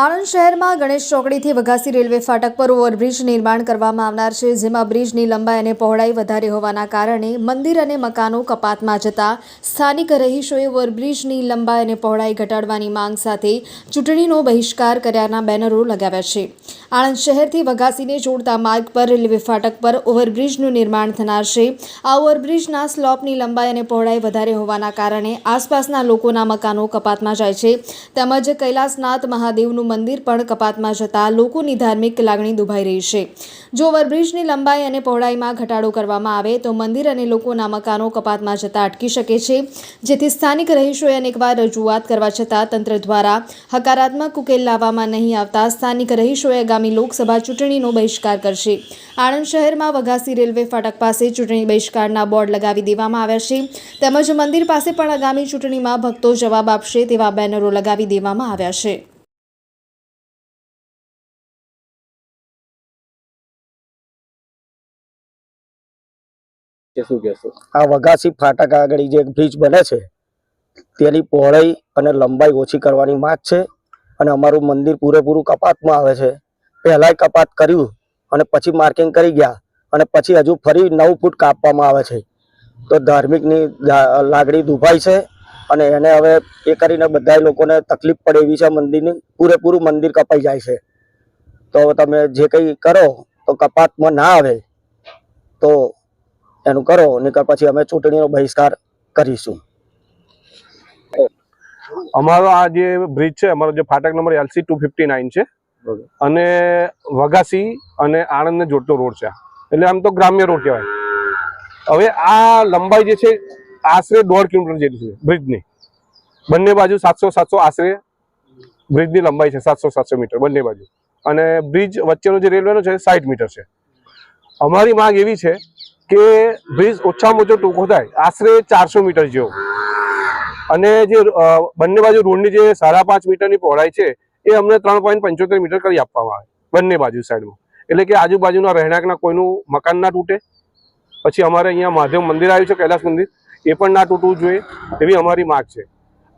આણંદ શહેરમાં ગણેશ ચોકડીથી વઘાસી રેલવે ફાટક પર ઓવરબ્રિજ નિર્માણ કરવામાં આવનાર છે, જેમાં બ્રિજની લંબાઈ અને પહોળાઈ વધારે હોવાના કારણે મંદિર અને મકાનો કપાતમાં જતા સ્થાનિક રહીશોએ ઓવરબ્રિજની લંબાઈ અને પહોળાઈ ઘટાડવાની માંગ સાથે ચૂંટણીનો બહિષ્કાર કર્યાના બેનરો લગાવ્યા છે. આણંદ શહેરથી વઘાસીને જોડતા માર્ગ પર રેલવે ફાટક પર ઓવરબ્રિજનું નિર્માણ થનાર છે. આ ઓવરબ્રિજના સ્લોપની લંબાઈ અને પહોળાઈ વધારે હોવાના કારણે આસપાસના લોકોના મકાનો કપાતમાં જાય છે. તેમજ કૈલાસનાથ મહાદેવનું મંદિર પણ કપાતમાં જતા લોકોની ધાર્મિક લાગણી દુભાઈ રહી છે. જો ઓવરબ્રિજની લંબાઈ અને પહોળાઈમાં ઘટાડો કરવામાં આવે તો મંદિર અને લોકોના મકાનો કપાતમાં જતા અટકી શકે છે. જેથી સ્થાનિક રહીશોએ અનેકવાર રજૂઆત કરવા છતાં તંત્ર દ્વારા હકારાત્મક ઉકેલ લાવવામાં નહીં આવતા સ્થાનિક રહીશોએ આગામી લોકસભા ચૂંટણીનો બહિષ્કાર કરશે. આણંદ શહેરમાં વઘાસી રેલવે ફાટક પાસે ચૂંટણી બહિષ્કારના બોર્ડ લગાવી દેવામાં આવ્યા છે. તેમજ મંદિર પાસે પણ આગામી ચૂંટણીમાં ભક્તો જવાબ આપશે તેવા બેનરો લગાવી દેવામાં આવ્યા છે. આ વઘાસી ફાટક આગળ જે બ્રિજ બને છે, તેની પહોળાઈ અને લંબાઈ ઓછી કરવાની માંગ છે અને અમારું મંદિર પૂરેપૂરું કપાતમાં આવે છે. પહેલાંય કપાત કર્યું અને પછી માર્કિંગ કરી ગયા અને પછી હજુ ફરી નવ ફૂટ કાપવામાં આવે છે. તો ધાર્મિકની લાગણી દુભાઈ છે અને એને હવે એ કરીને બધા લોકોને તકલીફ પડે એવી છે મંદિરની, પૂરેપૂરું મંદિર કપાઈ જાય છે. તો તમે જે કંઈ કરો તો કપાતમાં ના આવે. તો એનું કરો નીકળ પછી અમે ચૂંટણીનો બહિષ્કાર કરીશું. અમારો આ જે બ્રિજ છે અમારો જે ફાટક number LC two fifty nine છે. અને વઘાસી અને આણંદને જોડતો રોડ છે એટલે આમ તો ગ્રામ્ય રોડ કહેવાય. હવે આ લંબાઈ જે છે આશરે દોઢ કિલોમીટર જેટલી છે બ્રિજની. બંને બાજુ સાતસો સાતસો આશરે બ્રિજની લંબાઈ છે સાતસો સાતસો મીટર બંને બાજુ. અને બ્રિજ વચ્ચેનો જે રેલવેનો છે સાઠ મીટર છે. અમારી માંગ એવી છે કે બ્રિજ ઓછામાં ઓછો ટૂંકો થાય. આશરે ચારસો મીટર જેવો. અને જે બંને બાજુ રોડની જે સાડા પાંચ મીટરની પહોળાઈ છે, એ અમને ત્રણ પોઈન્ટ પંચોતેર મીટર કરી આપવામાં આવે. બંને બાજુ સાઈડમાં. એટલે કે આજુબાજુના રહેણાંકના કોઈનું મકાન ના તૂટે. પછી અમારે અહીંયા મહાદેવ મંદિર આવ્યું છે, કૈલાસ મંદિર. એ પણ ના તૂટવું જોઈએ એવી અમારી માગ છે.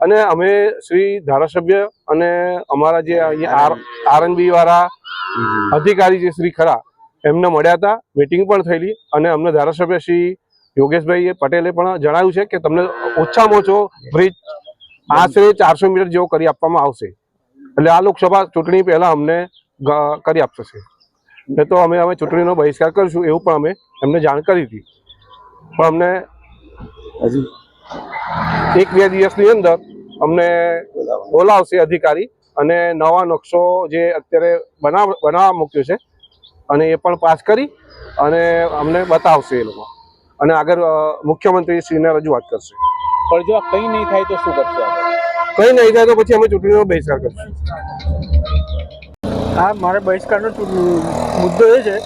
અને અમે શ્રી ધારાસભ્ય અને અમારા જે અહીંયા આરએનબી વાળા અધિકારી જે શ્રી ખરા એમને મળ્યા હતા મિટિંગ પણ થયેલી અને અમને ધારાસભ્ય શ્રી યોગેશભાઈ પટેલે પણ જણાવ્યું છે કે તમને ઓછામાં ઓછો બ્રિજ આશરે ચારસો મીટર જેવો કરી આપવામાં આવશે. એટલે આ લોકસભા ચૂંટણી પહેલા અમને કરી આપશે. ને તો અમે અમે ચૂંટણીનો બહિષ્કાર કરીશું એવું પણ અમે એમને જાણ કરી હતી. પણ અમને હજી એક બે દિવસની અંદર અમને બોલાવશે અધિકારી અને નવા નકશો જે અત્યારે બનાવ, બનાવવા મૂક્યો છે અને એ પણ પાસ કરી અને અમને બતાવશે એ લોકો. અને આગળ મુખ્યમંત્રીશ્રીને મુખ્યમંત્રી શ્રીને રજૂઆત કરશે. પણ જો કંઈ નહીં થાય તો શું કરશે કંઈ નહીં થાય તો પછી અમે ચૂંટણીનો બહિષ્કાર કરશું. આ મારે બહિષ્કારનો મુદ્દો એ છે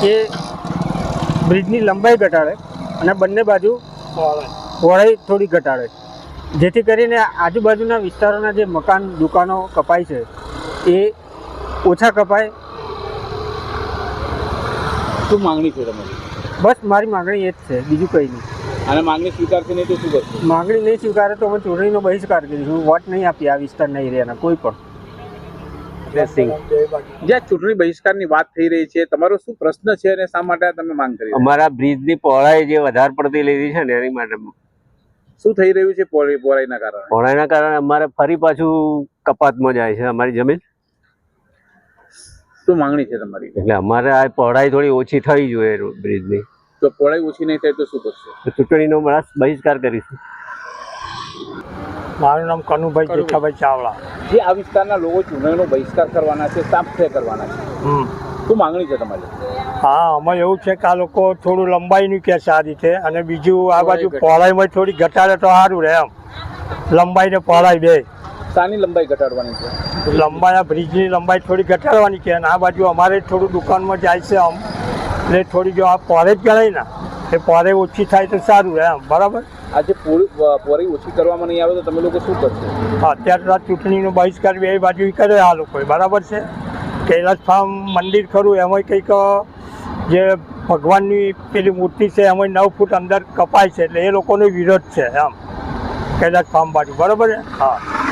કે બ્રિજની લંબાઈ ઘટાડે અને બંને બાજુ પહોળાઈ થોડી ઘટાડે. જેથી કરીને આજુબાજુના વિસ્તારોના જે મકાન દુકાનો કપાય છે એ ઓછા કપાય શું માંગણી છે તમારી? બસ મારી માંગણી એ જ છે બીજું કંઈ નહીં. અને માંગણી સ્વીકારશે નહીં તો શું કરશે? માંગણી નહીં સ્વીકારે તો અમે ચૂંટણીનો બહિષ્કાર કરીશું. વોટ નહીં આપીએ આ વિસ્તારના એરિયાના કોઈ પણ. જ્યાં ચૂંટણી બહિષ્કારની વાત થઈ રહી છે તમારો શું પ્રશ્ન છે અને શા માટે તમે માંગ કરી અમારા બ્રિજની પહોળાઈ જે વધારે પડતી લીધી છે ને એની માટે શું થઈ રહ્યું છે પહોળી- પહોળાઈના કારણે? પહોળાઈના કારણે અમારે ફરી પાછું કપાતમાં જાય છે અમારી જમીન. શું માંગણી છે તમારી? એટલે અમારે આ પહોળાઈ થોડી ઓછી થવી જોઈએ બ્રિજની. તો પહોળાઈ ઓછી નહીં થાય તો શું કરશો? ચૂંટણીનો બહિષ્કાર કરીશું. મારું નામ કનુભાઈ જેઠાભાઈ ચાવડા. જે આ વિસ્તારના લોકો ચૂંટણીનો બહિષ્કાર કરવાના છે સાફ કરવાના છે. શું માંગણી છે તમારી? હા અમારે એવું છે કે આ લોકો થોડું લંબાઈનું કે છે આ રીતે અને બીજું આ બાજુ પહોળાઈમાં થોડી ઘટાડે તો સારું રહે એમ. લંબાઈને પહોળાઈ બે શાની લંબાઈ ઘટાડવાની છે? લંબાઈ આ બ્રિજની લંબાઈ થોડી ઘટાડવાની છે અને આ બાજુ અમારે થોડું દુકાનમાં જાય છે આમ. એટલે થોડી જો આ પહોળે જ ગણાય ને એ પહોળે ઓછી થાય તો સારું એમ બરાબર? આજે પૂરી પોળી- ઓછી કરવામાં નહીં આવે તો તમે લોકો શું કરશો? હા, અત્યારે ચૂંટણીનો બહિષ્કાર બે બાજુ કરે આ લોકોએ બરાબર છે? કૈલાસ ફાર્મ મંદિર ખરું એમાં કંઈક જે ભગવાનની પેલી મૂર્તિ છે એમાં નવ ફૂટ અંદર કપાય છે એટલે એ લોકોનો વિરોધ છે એમ. કૈલાસ ફાર્મ બાજુ બરાબર છે? હા.